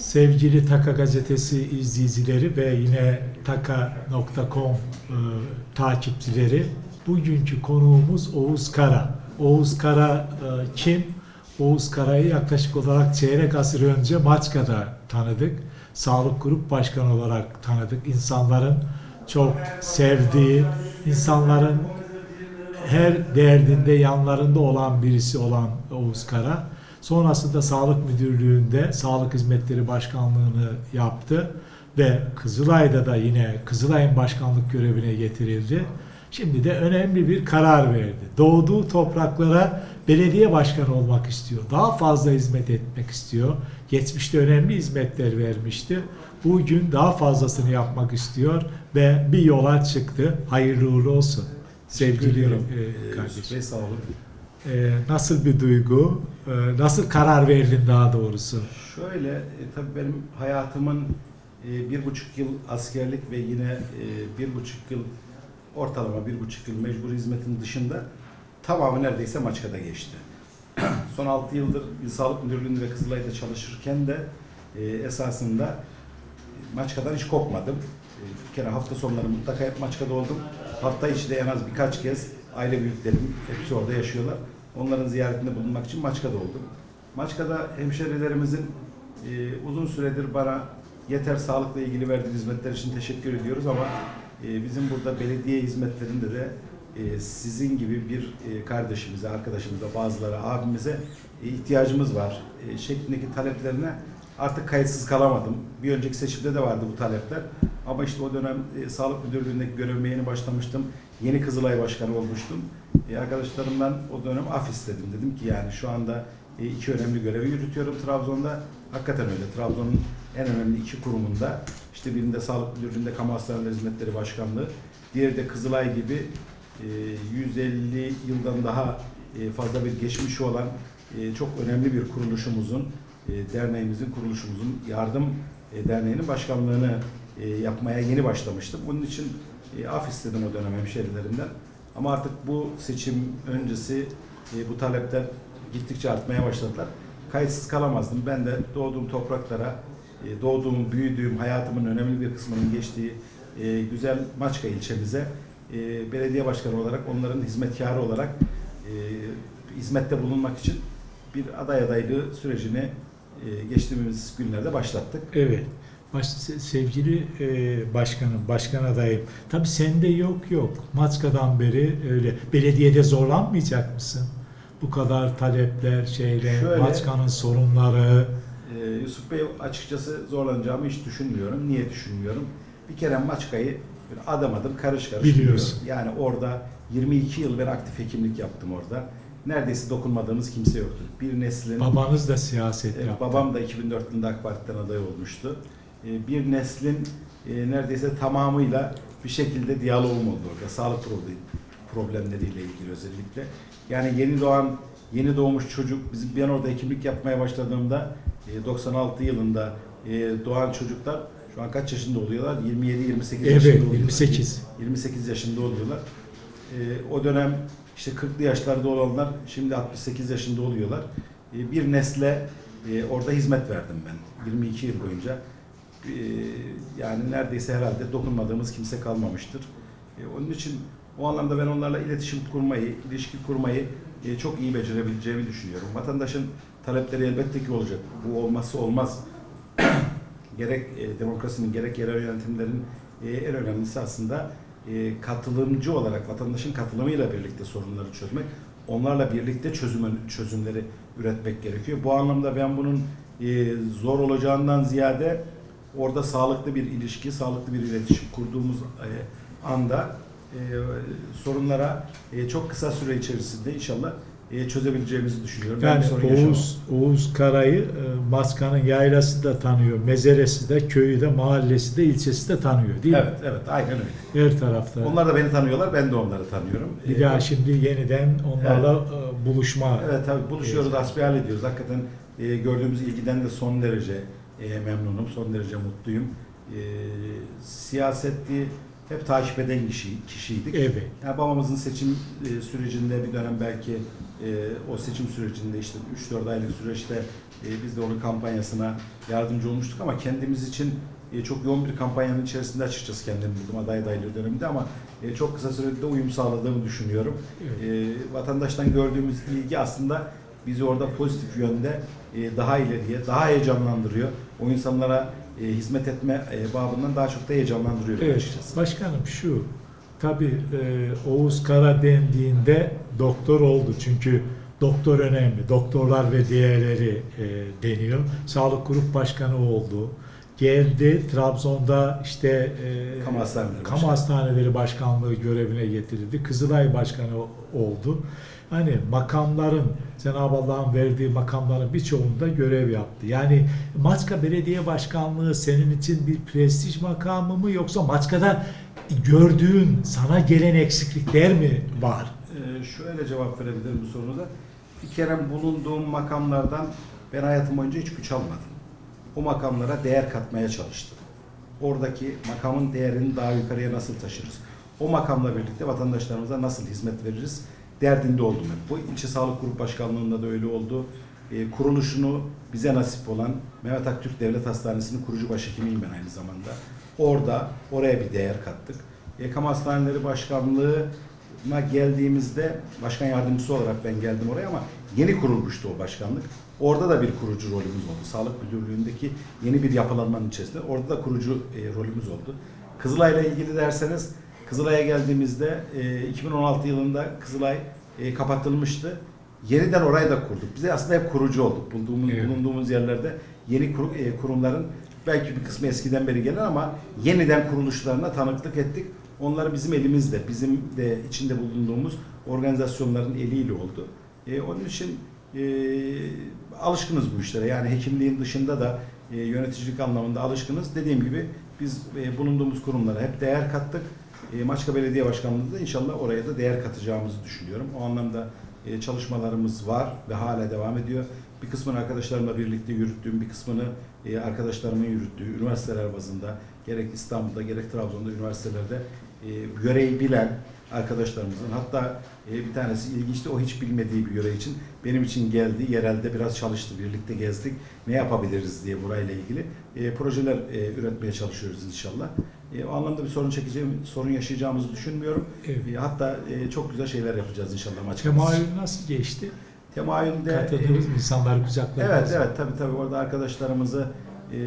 Sevgili Taka Gazetesi izleyicileri ve yine taka.com e, takipçileri, bugünkü konuğumuz Oğuz Kara. Oğuz Kara e, kim? Oğuz Kara'yı yaklaşık olarak çeyrek asır önce Maçka'da tanıdık. Sağlık Grup Başkanı olarak tanıdık. İnsanların çok sevdiği, insanların her derdinde yanlarında olan birisi olan Oğuz Kara. Sonrasında Sağlık Müdürlüğü'nde Sağlık Hizmetleri Başkanlığı'nı yaptı ve Kızılay'da da yine Kızılay'ın başkanlık görevine getirildi. Şimdi de önemli bir karar verdi. Doğduğu topraklara belediye başkanı olmak istiyor. Daha fazla hizmet etmek istiyor. Geçmişte önemli hizmetler vermişti. Bugün daha fazlasını yapmak istiyor ve bir yola çıktı. Hayırlı uğurlu olsun. Sevgili e, Ee, kardeşim. Yusuf Bey sağ olun. Ee, nasıl bir duygu? Ee, nasıl karar verdin daha doğrusu? Şöyle, e, tabii benim hayatımın e, bir buçuk yıl askerlik ve yine e, bir buçuk yıl ortalama bir buçuk yıl mecbur hizmetin dışında tamamı neredeyse Maçka'da geçti. Son 6 yıldır Sağlık Müdürlüğü'nde ve Kızılay'da çalışırken de e, esasında Maçka'dan hiç kopmadım. E, bir kere hafta sonları mutlaka hep Maçka'da oldum. Hafta içi de en az birkaç kez aile büyüklerim hepsi orada yaşıyorlar. Onların ziyaretinde bulunmak için Maçka'da oldum. Maçka'da hemşerilerimizin e, uzun süredir bana yeter sağlıkla ilgili verdiği hizmetler için teşekkür ediyoruz ama e, bizim burada belediye hizmetlerinde de e, sizin gibi bir e, kardeşimize, arkadaşımıza, bazıları abimize e, ihtiyacımız var e, şeklindeki taleplerine artık kayıtsız kalamadım. Bir önceki seçimde de vardı bu talepler. Ama işte o dönem e, Sağlık Müdürlüğü'ndeki görevime yeni başlamıştım. Yeni Kızılay Başkanı olmuştum. E, arkadaşlarımdan o dönem af istedim. Dedim ki yani şu anda e, iki önemli görevi yürütüyorum Trabzon'da. Hakikaten öyle. Trabzon'un en önemli iki kurumunda işte birinde Sağlık Müdürlüğü'nde Kamu Hastaneleri Hizmetleri Başkanlığı, diğeri de Kızılay gibi e, 150 yıldan daha e, fazla bir geçmişi olan e, çok önemli bir kuruluşumuzun, e, derneğimizin, kuruluşumuzun yardım e, derneğinin başkanlığını e, yapmaya yeni başlamıştım. Bunun için af istedim o dönem hemşerilerimden. Ama artık bu seçim öncesi bu talepler gittikçe artmaya başladılar. Kayıtsız kalamazdım. Ben de doğduğum topraklara, doğduğum, büyüdüğüm, hayatımın önemli bir kısmının geçtiği güzel Maçka ilçemize belediye başkanı olarak, onların hizmetkarı olarak hizmette bulunmak için bir aday adaylığı sürecini geçtiğimiz günlerde başlattık. Evet. Baş, se- sevgili e, başkanım, başkan adayım. Tabii sende yok yok. Maçka'dan beri öyle. Belediyede zorlanmayacak mısın? Bu kadar talepler, şeyler, Şöyle- Maçka'nın sorunları. Ee, Yusuf Bey açıkçası zorlanacağımı hiç düşünmüyorum. Niye düşünmüyorum? Bir kere Maçka'yı adım adım karış karış Biliyorsun. biliyorum. Yani orada 22 yıl ben aktif hekimlik yaptım orada. Neredeyse dokunmadığımız kimse yoktu. Bir neslin Babanız da siyaset e, yaptı. babam da 2004 yılında AK Parti'den aday olmuştu. E, bir neslin e, neredeyse tamamıyla bir şekilde diyaloğum oldu orada. Sağlık problem, problemleriyle ilgili özellikle. Yani yeni doğan, yeni doğmuş çocuk, bizim ben orada hekimlik yapmaya başladığımda e, 96 yılında e, doğan çocuklar şu an kaç yaşında oluyorlar? 27-28 Evet, yaşında oluyorlar. 28. 28 yaşında oluyorlar. E, o dönem işte 40'lı yaşlarda olanlar şimdi 68 yaşında oluyorlar. E, bir nesle e, orada hizmet verdim ben 22 yıl boyunca. E, yani neredeyse herhalde dokunmadığımız kimse kalmamıştır. E, onun için o anlamda ben onlarla iletişim kurmayı, ilişki kurmayı e, çok iyi becerebileceğimi düşünüyorum. Vatandaşın talepleri elbette ki olacak. Bu olmazsa olmaz. gerek e, demokrasinin gerek yerel yönetimlerin e, en önemlisi aslında e, katılımcı olarak vatandaşın katılımıyla birlikte sorunları çözmek, onlarla birlikte çözüm çözümleri üretmek gerekiyor. Bu anlamda ben bunun e, zor olacağından ziyade orada sağlıklı bir ilişki, sağlıklı bir iletişim kurduğumuz e, anda sorunlara çok kısa süre içerisinde inşallah çözebileceğimizi düşünüyorum. Yani. Oğuz, Oğuz Kara'yı e, Maçka'nın yaylası da tanıyor, mezeresi de, köyü de, mahallesi de, ilçesi de tanıyor değil Evet, evet, aynen öyle. mi? Her tarafta. Onlar da beni tanıyorlar, ben de onları tanıyorum. Bir E, daha şimdi yeniden onlarla e, buluşma. Evet tabii buluşuyoruz, hasbihal ediyoruz. Hakikaten e, gördüğümüz ilgiden de son derece e, memnunum, son derece mutluyum. E, siyasetti, hep takip eden kişi, kişiydik. Evet. Yani babamızın seçim e, sürecinde bir dönem belki e, o seçim sürecinde işte 3-4 aylık süreçte e, biz de onun kampanyasına yardımcı olmuştuk ama kendimiz için e, çok yoğun bir kampanyanın içerisinde açıkçası kendimi buldum aday adaylığı döneminde ama e, çok kısa sürede uyum sağladığımı düşünüyorum. Evet. E, vatandaştan gördüğümüz ilgi aslında bizi orada pozitif yönde e, daha ileriye, daha heyecanlandırıyor. O insanlara e, hizmet etme e, babından daha çok da heyecanlandırıyor Evet, açıkçası. başkanım şu, tabii e, Oğuz Kara dendiğinde doktor oldu çünkü doktor önemli, doktorlar ve diğerleri e, deniyor. Sağlık Grup Başkanı oldu. Geldi Trabzon'da işte e, Kamu hastaneleri kamu başkanı. hastaneleri başkanlığı görevine getirildi. Kızılay Başkanı oldu. Hani makamların, Cenab-ı Allah'ın verdiği makamların birçoğunda görev yaptı. Yani Maçka Belediye Başkanlığı senin için bir prestij makamı mı yoksa Maçka'da gördüğün, sana gelen eksiklikler mi var? Ee, şöyle cevap verebilirim bu sorunuza. Bir kere bulunduğum makamlardan ben hayatım boyunca hiç güç almadım. O makamlara değer katmaya çalıştım. Oradaki makamın değerini daha yukarıya nasıl taşırız? O makamla birlikte vatandaşlarımıza nasıl hizmet veririz? Derdinde oldum. Bu ilçe sağlık grup başkanlığında da öyle oldu. Ee, kuruluşunu bize nasip olan Mehmet Aktürk Devlet Hastanesi'nin kurucu başhekimiyim ben aynı zamanda. Orada oraya bir değer kattık. E, Kamu Hastaneleri Başkanlığı'na geldiğimizde başkan yardımcısı olarak ben geldim oraya ama yeni kurulmuştu o başkanlık. Orada da bir kurucu rolümüz oldu. Sağlık Müdürlüğü'ndeki yeni bir yapılanmanın içerisinde. Orada da kurucu e, rolümüz oldu. Kızılay'la ilgili derseniz Kızılay'a geldiğimizde e, 2016 yılında Kızılay e, kapatılmıştı. Yeniden orayı da kurduk. Bize aslında hep kurucu olduk. Bulduğumuz, Evet. bulunduğumuz yerlerde yeni kur- e, kurumların belki bir kısmı eskiden beri gelen ama yeniden kuruluşlarına tanıklık ettik. Onları bizim elimizde, bizim de içinde bulunduğumuz organizasyonların eliyle oldu. E, onun için e, alışkınız bu işlere. Yani hekimliğin dışında da e, yöneticilik anlamında alışkınız. Dediğim gibi biz e, bulunduğumuz kurumlara hep değer kattık. E, Maçka Belediye Başkanlığı'nda inşallah oraya da değer katacağımızı düşünüyorum. O anlamda e, çalışmalarımız var ve hala devam ediyor. Bir kısmını arkadaşlarımla birlikte yürüttüğüm, bir kısmını e, arkadaşlarımın yürüttüğü üniversiteler bazında gerek İstanbul'da gerek Trabzon'da üniversitelerde e, yöreyi bilen arkadaşlarımızın hatta e, bir tanesi ilginçti o hiç bilmediği bir yöre için benim için geldi yerelde biraz çalıştı birlikte gezdik ne yapabiliriz diye burayla ilgili e, projeler e, üretmeye çalışıyoruz inşallah. E, o anlamda bir sorun çekeceğim sorun yaşayacağımızı düşünmüyorum. Evet. E, hatta e, çok güzel şeyler yapacağız inşallah maçımız. Temayül nasıl geçti? Temayülde e, Katıldınız mı? İnsanları kucakladınız Evet evet tabii tabii orada arkadaşlarımızı e,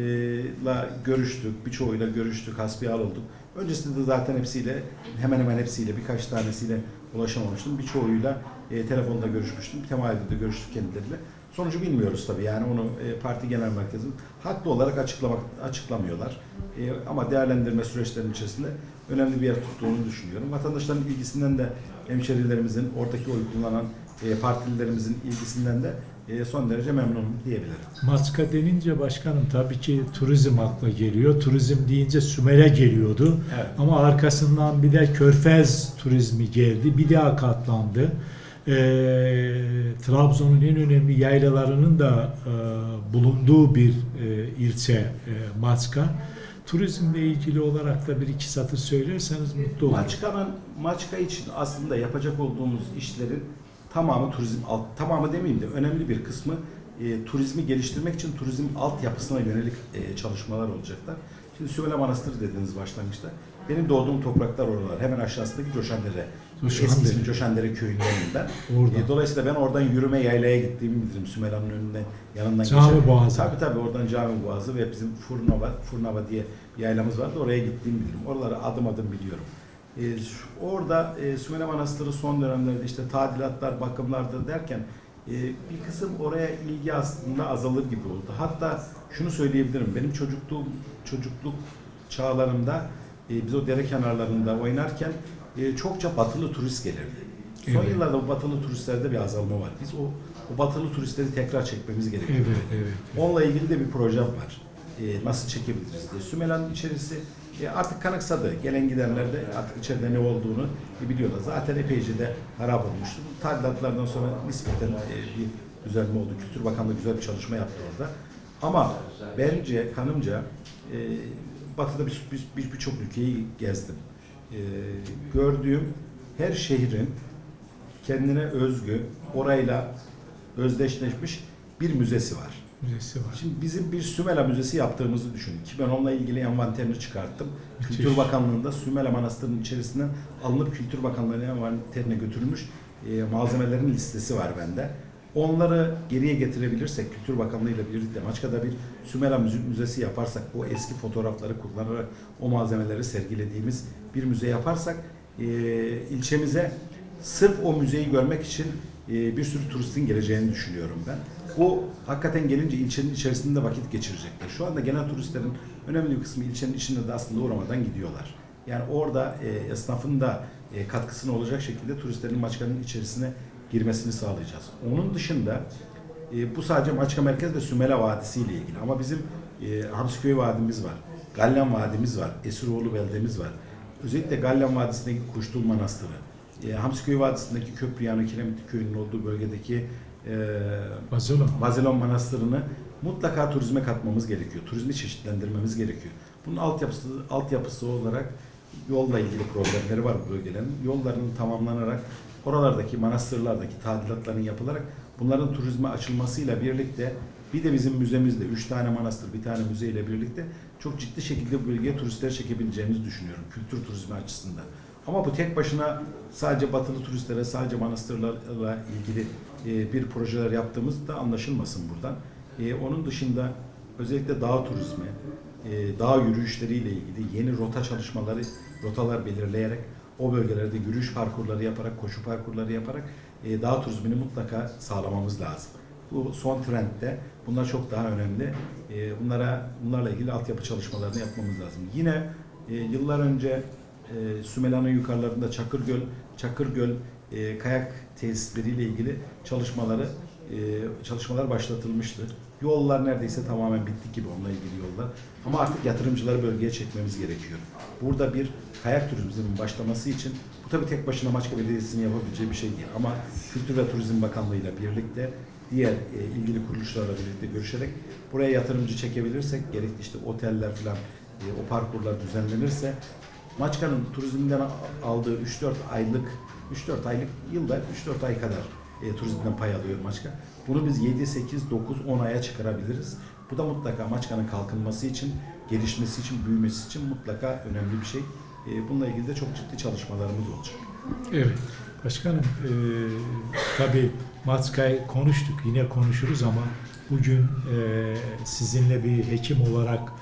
la görüştük, birçoğuyla görüştük, hasbihal olduk. Öncesinde de zaten hepsiyle, hemen hemen hepsiyle, birkaç tanesiyle ulaşamamıştım. Birçoğuyla e, telefonda görüşmüştüm. Temayülde de görüştük kendileriyle. Sonucu bilmiyoruz tabii yani onu e, parti genel merkezi haklı olarak açıklamak açıklamıyorlar. E, ama değerlendirme süreçlerinin içerisinde önemli bir yer tuttuğunu düşünüyorum. Vatandaşların ilgisinden de hemşerilerimizin, oradaki oy kullanan e, partililerimizin ilgisinden de e, son derece memnunum diyebilirim. Maçka denince başkanım tabii ki turizm akla geliyor. Turizm deyince Sümer'e geliyordu. Evet. Ama arkasından bir de Körfez turizmi geldi. Bir daha katlandı. Ee, Trabzon'un en önemli yaylalarının da e, bulunduğu bir e, ilçe e, Maçka. Turizmle ilgili olarak da bir iki satır söylerseniz mutlu olurum. Maçka'nın Maçka için aslında yapacak olduğumuz işlerin tamamı turizm alt tamamı demeyeyim de önemli bir kısmı e, turizmi geliştirmek için turizm altyapısına yönelik e, çalışmalar olacaklar. Şimdi Süvele Manastırı dediniz başlangıçta. Benim doğduğum topraklar oralar. Hemen aşağısındaki Coşandere. Coşandere. Eski ismi Coşandere köyündenim ben. Orada. E, dolayısıyla ben oradan yürüme yaylaya gittiğimi bilirim. Sümela'nın önünden yanından Cami geçen. Boğazı. Tabii tabii oradan Cami Boğazı ve bizim Furnava, Furnava diye bir yaylamız vardı. Oraya gittiğimi bilirim. Oraları adım adım biliyorum. E, şu- orada e, Sümele Manastırı son dönemlerde işte tadilatlar, bakımlardır derken e, bir kısım oraya ilgi aslında azalır gibi oldu. Hatta şunu söyleyebilirim. Benim çocukluğum, çocukluk çağlarımda e, biz o dere kenarlarında oynarken e, çokça batılı turist gelirdi. Son Evet. yıllarda bu batılı turistlerde bir azalma var. Biz o, o batılı turistleri tekrar çekmemiz gerekiyor. Evet, evet. Onunla ilgili de bir projem var. E, nasıl çekebiliriz diye. Sümela'nın içerisi e, artık kanıksadı. Gelen gidenler de artık içeride ne olduğunu e, biliyorlar. Zaten epeyce de harap olmuştu. Bu tadilatlardan sonra nispeten e, bir düzelme oldu. Kültür Bakanlığı güzel bir çalışma yaptı orada. Ama bence kanımca e, Batı'da bir- bir- bir- birçok ülkeyi gezdim. E, gördüğüm her şehrin kendine özgü, orayla özdeşleşmiş bir müzesi var. Müzesi var. Şimdi bizim bir Sümela Müzesi yaptığımızı düşünün ki ben onunla ilgili envanterini çıkarttım. Müthiş. Kültür Bakanlığı'nda Sümela Manastırı'nın içerisinden alınıp Kültür Bakanlığı'nın envanterine götürülmüş e, malzemelerin listesi var bende. Onları geriye getirebilirsek Kültür Bakanlığı ile birlikte Maçka'da bir Sümela Müze- Müzesi yaparsak o eski fotoğrafları kullanarak o malzemeleri sergilediğimiz bir müze yaparsak e, ilçemize sırf o müzeyi görmek için e, bir sürü turistin geleceğini düşünüyorum ben. O hakikaten gelince ilçenin içerisinde vakit geçirecekler. Şu anda genel turistlerin önemli bir kısmı ilçenin içinde de aslında uğramadan gidiyorlar. Yani orada e, esnafın da e, katkısını olacak şekilde turistlerin Maçka'nın içerisine girmesini sağlayacağız. Onun dışında e, bu sadece Maçka Merkez ve Sümela Vadisi ile ilgili. Ama bizim e, Hamsiköy Vadimiz var. Gallen Vadimiz var. Esiroğlu beldemiz var. Özellikle Gallen Vadisi'ndeki Kuştul Manastırı. E, Hamsiköy Vadisi'ndeki Köprüyanı Kiremit Köyü'nün olduğu bölgedeki e, Bazılon. Bazelon Manastırı'nı mutlaka turizme katmamız gerekiyor. Turizmi çeşitlendirmemiz gerekiyor. Bunun altyapısı, altyapısı olarak yolla ilgili problemleri var bu bölgelerin. Yollarının tamamlanarak oralardaki manastırlardaki tadilatların yapılarak bunların turizme açılmasıyla birlikte bir de bizim müzemizde 3 tane manastır, bir tane müze ile birlikte çok ciddi şekilde bu bölgeye turistler çekebileceğimizi düşünüyorum kültür turizmi açısından. Ama bu tek başına sadece batılı turistlere, sadece manastırlarla ilgili e, bir projeler yaptığımız da anlaşılmasın buradan. E, onun dışında özellikle dağ turizmi, e, dağ yürüyüşleriyle ilgili yeni rota çalışmaları, rotalar belirleyerek o bölgelerde yürüyüş parkurları yaparak, koşu parkurları yaparak e, dağ turizmini mutlaka sağlamamız lazım. Bu son trendde bunlar çok daha önemli. E, bunlara bunlarla ilgili altyapı çalışmalarını yapmamız lazım. Yine e, yıllar önce e, Sümela'nın yukarılarında Çakırgöl, Çakırgöl e, kayak tesisleriyle ilgili çalışmaları e, çalışmalar başlatılmıştı. Yollar neredeyse tamamen bitti gibi onunla ilgili yollar. Ama artık yatırımcıları bölgeye çekmemiz gerekiyor. Burada bir kayak turizminin başlaması için bu tabii tek başına Maçka Belediyesi'nin yapabileceği bir şey değil. Ama Kültür ve Turizm Bakanlığı ile birlikte diğer e, ilgili kuruluşlarla birlikte görüşerek buraya yatırımcı çekebilirsek gerekli işte oteller falan e, o parkurlar düzenlenirse Maçka'nın turizmden aldığı 3-4 aylık 3-4 aylık yılda 3-4 ay kadar e, turizmden pay alıyor Maçka. Bunu biz 7, 8, 9, 10 aya çıkarabiliriz. Bu da mutlaka Maçka'nın kalkınması için, gelişmesi için, büyümesi için mutlaka önemli bir şey. E, bununla ilgili de çok ciddi çalışmalarımız olacak. Evet. Başkanım, e, tabii Matskay konuştuk, yine konuşuruz ama bugün e, sizinle bir hekim olarak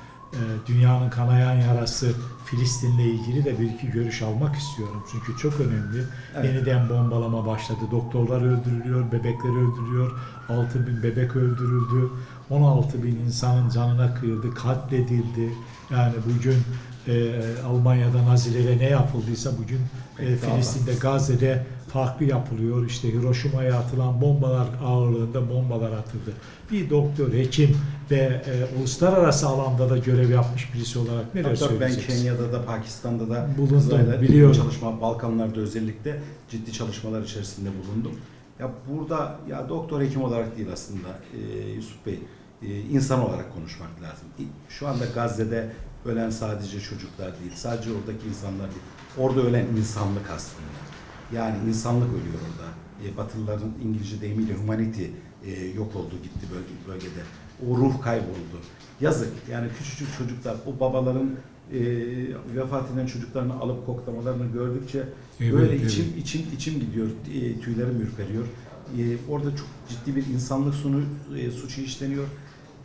dünyanın kanayan yarası Filistin'le ilgili de bir iki görüş almak istiyorum. Çünkü çok önemli. Evet. Yeniden bombalama başladı. Doktorlar öldürülüyor, bebekler öldürülüyor. 6 bin bebek öldürüldü. 16 bin insanın canına kıyıldı, katledildi. Yani bugün e, Almanya'da Nazilere ne yapıldıysa bugün e, Filistin'de, Gazze'de farklı yapılıyor. İşte Hiroşima'ya atılan bombalar ağırlığında bombalar atıldı. Bir doktor, hekim ve e, uluslararası alanda da görev yapmış birisi olarak neler Hatta ben? Kenya'da da Pakistan'da da Bulundum, biliyorum. çalışma, Balkanlarda özellikle ciddi çalışmalar içerisinde bulundum. Ya burada ya doktor hekim olarak değil aslında e, Yusuf Bey e, insan olarak konuşmak lazım. Şu anda Gazze'de ölen sadece çocuklar değil, sadece oradaki insanlar değil. Orada ölen insanlık aslında. Yani insanlık ölüyor orada. E, Batılıların İngilizce deyimiyle humanity e, yok oldu gitti böl- bölgede. O ruh kayboldu. Yazık. Yani küçücük çocuklar, o babaların e, vefat eden çocuklarını alıp koklamalarını gördükçe Evet, böyle evet. içim içim içim gidiyor. E, tüylerim ürperiyor. E, orada çok ciddi bir insanlık sunu e, suçu işleniyor.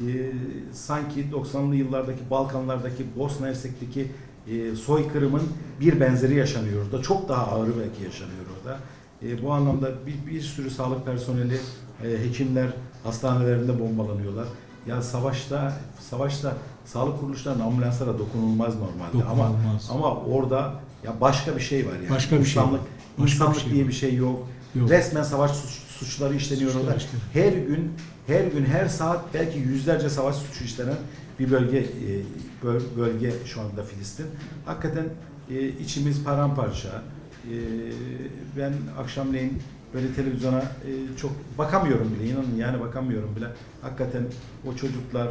E, sanki 90'lı yıllardaki Balkanlardaki Bosna Hersek'teki e, soykırımın bir benzeri yaşanıyor orada. Çok daha ağırı belki yaşanıyor orada. E, bu anlamda bir, bir sürü sağlık personeli, e, hekimler hastanelerinde bombalanıyorlar. Ya savaşta savaşta sağlık kuruluşlarının ambulanslara dokunulmaz normalde ama Dokunulmaz. ama orada ya başka bir şey var yani. Başka bir şey İnsanlık, var. Başka insanlık bir şey diye var. bir şey yok. Yok. Resmen savaş suç- suçları işleniyor Suçlar orada. işleniyor. Her gün her gün her saat belki yüzlerce savaş suçu işlenen bir bölge e, böl- bölge şu anda Filistin. Hakikaten e, içimiz paramparça. E, ben akşamleyin böyle televizyona e, çok bakamıyorum bile inanın yani bakamıyorum bile. Hakikaten o çocuklar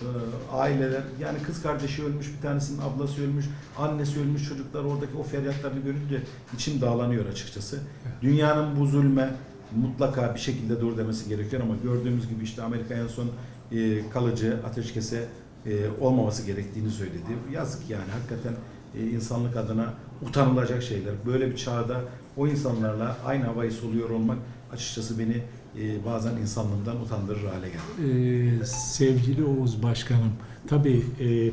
e, aileler yani kız kardeşi ölmüş, bir tanesinin ablası ölmüş, annesi ölmüş çocuklar oradaki o feryatlarını görünce içim dağlanıyor açıkçası. Dünyanın bu zulme mutlaka bir şekilde dur demesi gerekiyor ama gördüğümüz gibi işte Amerika en son e, kalıcı ateşkese e, olmaması gerektiğini söyledi. Yazık yani hakikaten e, insanlık adına utanılacak şeyler. Böyle bir çağda o insanlarla aynı havayı soluyor olmak açıkçası beni e, bazen insanlığımdan utandırır hale geldi. Ee, sevgili Oğuz Başkanım, tabii e,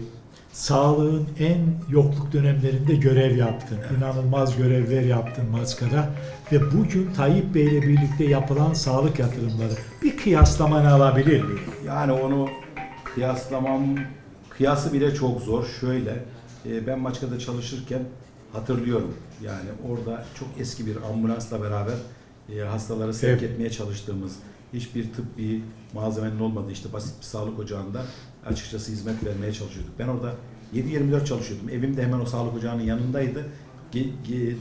sağlığın en yokluk dönemlerinde görev yaptın. İnanılmaz görevler yaptın Maska'da. Ve bugün Tayyip Bey ile birlikte yapılan sağlık yatırımları bir kıyaslamanı alabilir miyim? Yani onu kıyaslamam, kıyası bile çok zor. Şöyle, e, ben Maçka'da çalışırken hatırlıyorum. Yani orada çok eski bir ambulansla beraber e, hastaları sevk Evet. etmeye çalıştığımız, hiçbir tıbbi malzemenin olmadığı işte basit bir sağlık ocağında açıkçası hizmet vermeye çalışıyorduk. Ben orada 7-24 çalışıyordum. Evim de hemen o sağlık ocağının yanındaydı.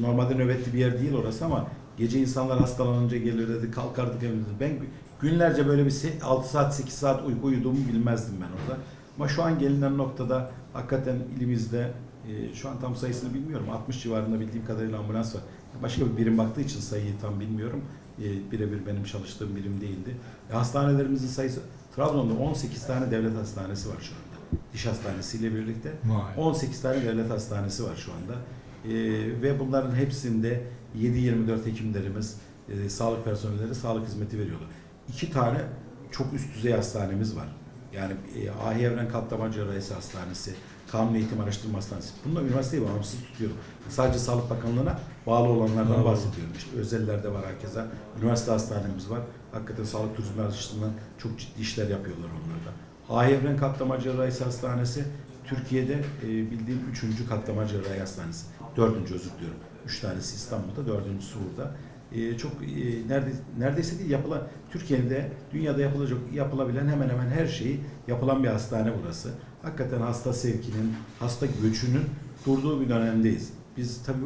Normalde nöbetli bir yer değil orası ama gece insanlar hastalanınca gelirdi, kalkardık evimizde. Ben günlerce böyle bir se- 6 saat 8 saat uyku uyuduğumu bilmezdim ben orada. Ama şu an gelinen noktada hakikaten ilimizde e, şu an tam sayısını bilmiyorum. 60 civarında bildiğim kadarıyla ambulans var. Başka bir birim baktığı için sayıyı tam bilmiyorum. E, birebir benim çalıştığım birim değildi. E, hastanelerimizin sayısı Trabzon'da 18 tane devlet hastanesi var şu anda. Diş hastanesiyle birlikte. Vay. 18 tane devlet hastanesi var şu anda. Ee, ve bunların hepsinde 7-24 hekimlerimiz, e, sağlık personelleri sağlık hizmeti veriyorlar. İki tane çok üst düzey hastanemiz var. Yani e, Ahi Evren Kalp Cerrahisi Hastanesi, Kanun Eğitim Araştırma Hastanesi. Bununla üniversiteyi bağımsız tutuyorum. Sadece Sağlık Bakanlığı'na bağlı olanlardan bahsediyorum. İşte özellerde var herkese. Üniversite hastanemiz var. Hakikaten sağlık turizmi açısından çok ciddi işler yapıyorlar onlarda. Ahi Evren Katlama Cerrahisi Hastanesi Türkiye'de e, bildiğim üçüncü katlama cerrahi hastanesi. Dördüncü özür diliyorum. Üç tanesi İstanbul'da, dördüncüsü burada. E, çok e, nerede, neredeyse değil yapılan Türkiye'de dünyada yapılacak yapılabilen hemen hemen her şeyi yapılan bir hastane burası. Hakikaten hasta sevkinin, hasta göçünün durduğu bir dönemdeyiz. Biz tabii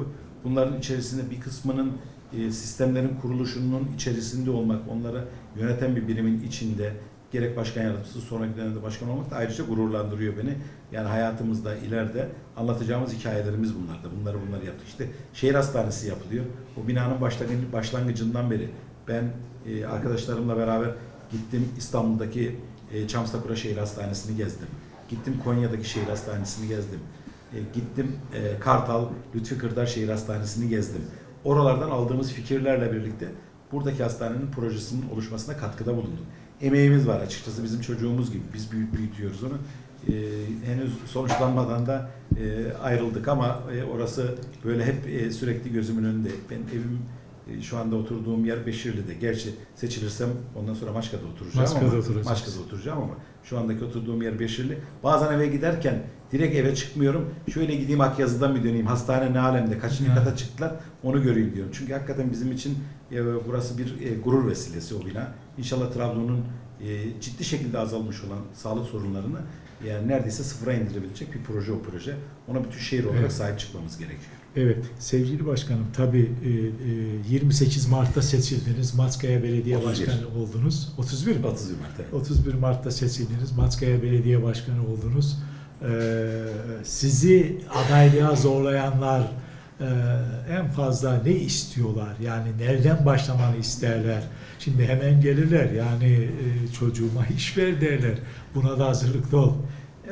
bunların içerisinde bir kısmının e, sistemlerin kuruluşunun içerisinde olmak, onları yöneten bir birimin içinde gerek başkan yardımcısı sonraki dönemde başkan olmak da ayrıca gururlandırıyor beni. Yani hayatımızda ileride anlatacağımız hikayelerimiz bunlarda. Bunları bunları yaptık. İşte şehir hastanesi yapılıyor. O binanın başlangıcı, başlangıcından beri ben e, arkadaşlarımla beraber gittim İstanbul'daki e, Çamsakura Şehir Hastanesi'ni gezdim. Gittim Konya'daki şehir hastanesini gezdim. E, gittim Kartal Lütfi Kırdar Şehir Hastanesi'ni gezdim. Oralardan aldığımız fikirlerle birlikte buradaki hastanenin projesinin oluşmasına katkıda bulunduk. Emeğimiz var açıkçası bizim çocuğumuz gibi. Biz büyük büyütüyoruz onu. E, henüz sonuçlanmadan da e, ayrıldık ama e, orası böyle hep e, sürekli gözümün önünde. Ben evim e, şu anda oturduğum yer Beşirli'de. Gerçi seçilirsem ondan sonra Maçka'da oturacağım Maçka'da ama. Maçka'da oturacağım ama şu andaki oturduğum yer Beşirli. Bazen eve giderken direkt eve çıkmıyorum. Şöyle gideyim Akyazı'dan bir döneyim. Hastane ne alemde? Kaçıncı Ha. kata çıktılar? Onu göreyim diyorum. Çünkü hakikaten bizim için e, burası bir e, gurur vesilesi o bina. İnşallah Trabzon'un e, ciddi şekilde azalmış olan sağlık sorunlarını yani neredeyse sıfıra indirebilecek bir proje o proje. Ona bütün şehir olarak Evet. sahip çıkmamız gerekiyor. Evet, sevgili başkanım tabii e, e, 28 Mart'ta seçildiniz, Maskaya Belediye 31. Başkanı oldunuz. 31 mi? 30 Mart evet. 31 Mart'ta seçildiniz, Maskaya Belediye Başkanı oldunuz. Ee, sizi adaylığa zorlayanlar e, en fazla ne istiyorlar? Yani nereden başlamanı isterler? Şimdi hemen gelirler yani e, çocuğuma iş ver derler. Buna da hazırlıklı ol.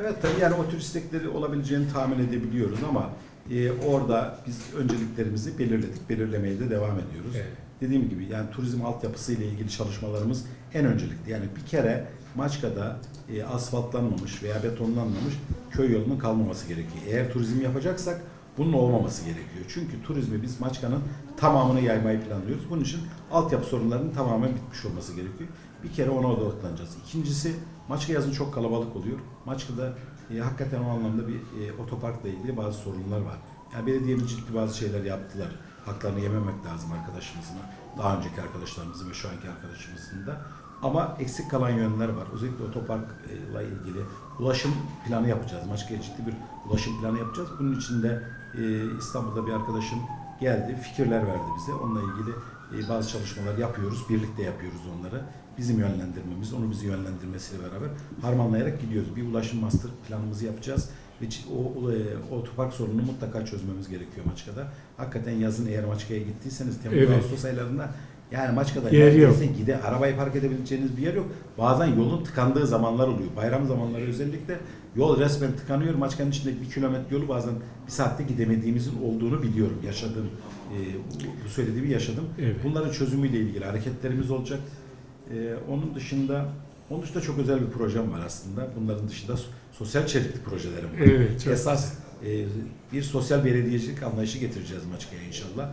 Evet tabii yani o tür istekleri olabileceğini tahmin edebiliyoruz ama e, orada biz önceliklerimizi belirledik. Belirlemeye de devam ediyoruz. Evet. Dediğim gibi yani turizm altyapısı ile ilgili çalışmalarımız en öncelikli. Yani bir kere Maçka'da e, asfaltlanmamış veya betonlanmamış köy yolunun kalmaması gerekiyor. Eğer turizm yapacaksak bunun olmaması gerekiyor. Çünkü turizmi biz Maçka'nın tamamını yaymayı planlıyoruz. Bunun için altyapı sorunlarının tamamen bitmiş olması gerekiyor. Bir kere ona odaklanacağız. İkincisi Maçka yazın çok kalabalık oluyor. Maçka'da e, hakikaten o anlamda bir e, otoparkla ilgili bazı sorunlar var. Yani belediyemiz ciddi bazı şeyler yaptılar. Haklarını yememek lazım arkadaşımızın. Daha önceki arkadaşlarımızın ve şu anki arkadaşımızın da. Ama eksik kalan yönler var. Özellikle otoparkla ilgili ulaşım planı yapacağız. Maçka'ya ciddi bir ulaşım planı yapacağız. Bunun için de e, İstanbul'da bir arkadaşım geldi, fikirler verdi bize. Onunla ilgili e, bazı çalışmalar yapıyoruz, birlikte yapıyoruz onları. bizim yönlendirmemiz, onu bizi yönlendirmesiyle beraber harmanlayarak gidiyoruz. Bir ulaşım master planımızı yapacağız. Ve o, o, e, o otopark sorununu mutlaka çözmemiz gerekiyor Maçka'da. Hakikaten yazın eğer Maçka'ya gittiyseniz Temmuz Evet. Ağustos aylarında yani Maçka'da Yer yok. neredeyse gide arabayı park edebileceğiniz bir yer yok. Bazen yolun tıkandığı zamanlar oluyor. Bayram zamanları özellikle yol resmen tıkanıyor. Maçkanın içinde bir kilometre yolu bazen bir saatte gidemediğimizin olduğunu biliyorum. Yaşadığım, e, bu- söylediğimi yaşadım. Evet. Bunların çözümüyle ilgili hareketlerimiz olacak. E, onun dışında onun dışında çok özel bir projem var aslında. Bunların dışında so- sosyal içerikli projelerim var. Evet, çok Esas e, bir sosyal belediyecilik anlayışı getireceğiz Maçka'ya inşallah.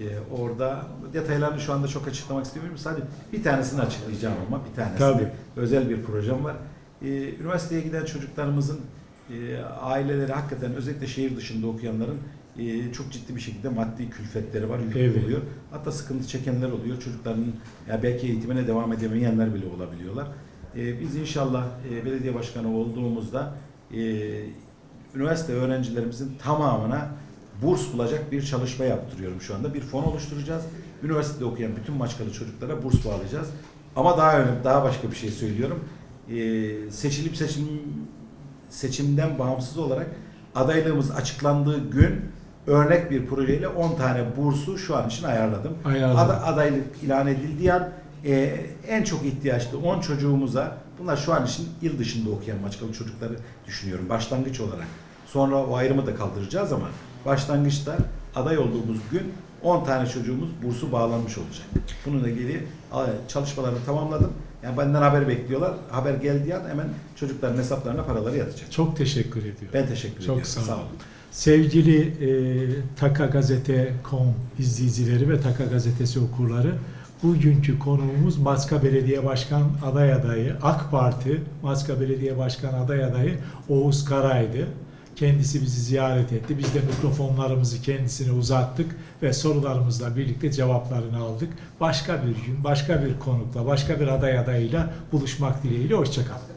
E, orada detaylarını şu anda çok açıklamak istemiyorum. Sadece bir tanesini açıklayacağım ama bir tanesini Tabii. özel bir projem var. E, üniversiteye giden çocuklarımızın e, aileleri hakikaten özellikle şehir dışında okuyanların e, çok ciddi bir şekilde maddi külfetleri var, yüklü Evet. oluyor. Hatta sıkıntı çekenler oluyor. Çocuklarının ya belki eğitimine devam edemeyenler bile olabiliyorlar. E, biz inşallah e, belediye başkanı olduğumuzda e, üniversite öğrencilerimizin tamamına burs bulacak bir çalışma yaptırıyorum şu anda. Bir fon oluşturacağız. Üniversitede okuyan bütün maçkalı çocuklara burs bağlayacağız. Ama daha önemli, daha başka bir şey söylüyorum. Ee, seçilip seçim seçimden bağımsız olarak adaylığımız açıklandığı gün örnek bir projeyle 10 tane bursu şu an için ayarladım. Ayarladım. Ada- adaylık ilan edildiği an e, en çok ihtiyaçlı 10 çocuğumuza bunlar şu an için il dışında okuyan maçkalı çocukları düşünüyorum başlangıç olarak. Sonra o ayrımı da kaldıracağız ama başlangıçta aday olduğumuz gün 10 tane çocuğumuz bursu bağlanmış olacak. Bununla ilgili a, çalışmalarını tamamladım. Yani benden haber bekliyorlar. Haber geldiği an hemen çocukların hesaplarına paraları yatacak. Çok teşekkür ediyorum. Ben teşekkür Çok ediyorum. sağ olun. olun. Sevgili e, Taka Gazete.com izleyicileri ve Taka Gazetesi okurları, bugünkü konuğumuz Maska Belediye Başkan aday adayı, AK Parti Maska Belediye Başkan aday adayı Oğuz Karay'dı. Kendisi bizi ziyaret etti. Biz de mikrofonlarımızı kendisine uzattık ve sorularımızla birlikte cevaplarını aldık. Başka bir gün, başka bir konukla, başka bir aday adayıyla buluşmak dileğiyle. Hoşçakalın.